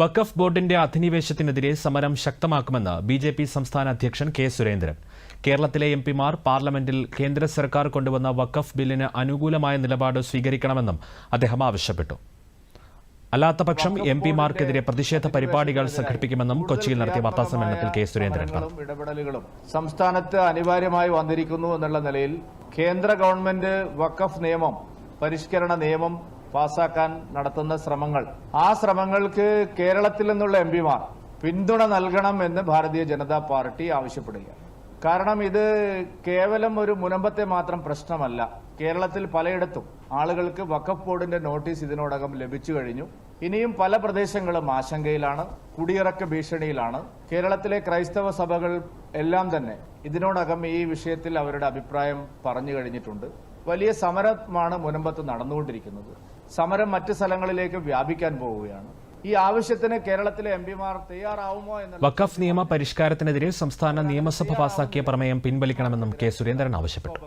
വഖഫ് ബോർഡിന്റെ അധിനിവേശത്തിനെതിരെ സമരം ശക്തമാക്കുമെന്ന് ബി ജെ പി സംസ്ഥാന അധ്യക്ഷൻ കെ സുരേന്ദ്രൻ. കേരളത്തിലെ എം പിമാർ പാർലമെന്റിൽ കേന്ദ്ര സർക്കാർ കൊണ്ടുവന്ന വഖഫ് ബില്ലിന് അനുകൂലമായ നിലപാട് സ്വീകരിക്കണമെന്നും അദ്ദേഹം ആവശ്യപ്പെട്ടു. അല്ലാത്തപക്ഷം എം പിമാർക്കെതിരെ പ്രതിഷേധ പരിപാടികൾ സംഘടിപ്പിക്കുമെന്നും കൊച്ചിയിൽ നടത്തിയ വാർത്താസമ്മേളനത്തിൽ കെ സുരേന്ദ്രൻ പറഞ്ഞു. ഇടപെടലുകളും സംസ്ഥാനത്ത് അനിവാര്യമായി വന്നിരിക്കുന്നു എന്നുള്ള നിലയിൽ കേന്ദ്ര ഗവൺമെന്റ് വഖഫ് നിയമം പരിഷ്കരണ നിയമം പാസാക്കാൻ നടത്തുന്ന ശ്രമങ്ങൾ. ആ ശ്രമങ്ങൾക്ക് കേരളത്തിൽ നിന്നുള്ള എം പിമാർ പിന്തുണ നൽകണം എന്ന് ഭാരതീയ ജനതാ പാർട്ടി ആവശ്യപ്പെടുകയാണ്. കാരണം ഇത് കേവലം ഒരു മുനമ്പത്തെ മാത്രം പ്രശ്നമല്ല. കേരളത്തിൽ പലയിടത്തും ആളുകൾക്ക് വഖഫ് ബോർഡിന്റെ നോട്ടീസ് ഇതിനോടകം ലഭിച്ചു കഴിഞ്ഞു. ഇനിയും പല പ്രദേശങ്ങളും ആശങ്കയിലാണ് കുടിയിറക്ക ഭീഷണിയിലാണ്. കേരളത്തിലെ ക്രൈസ്തവ സഭകൾ എല്ലാം തന്നെ ഇതിനോടകം ഈ വിഷയത്തിൽ അവരുടെ അഭിപ്രായം പറഞ്ഞു കഴിഞ്ഞിട്ടുണ്ട്. വലിയ സമരമാണ് മുനമ്പത്ത് നടന്നുകൊണ്ടിരിക്കുന്നത്. സമരം മറ്റ് സ്ഥലങ്ങളിലേക്ക് വ്യാപിക്കാൻ പോവുകയാണ്. ഈ ആവശ്യത്തിന് കേരളത്തിലെ എം പിമാർ തയ്യാറാവുമോ എന്ന് വഖഫ് നിയമ പരിഷ്കാരത്തിനെതിരെ സംസ്ഥാന നിയമസഭ പാസാക്കിയ പ്രമേയം പിൻവലിക്കണമെന്നും കെ സുരേന്ദ്രൻ ആവശ്യപ്പെട്ടു.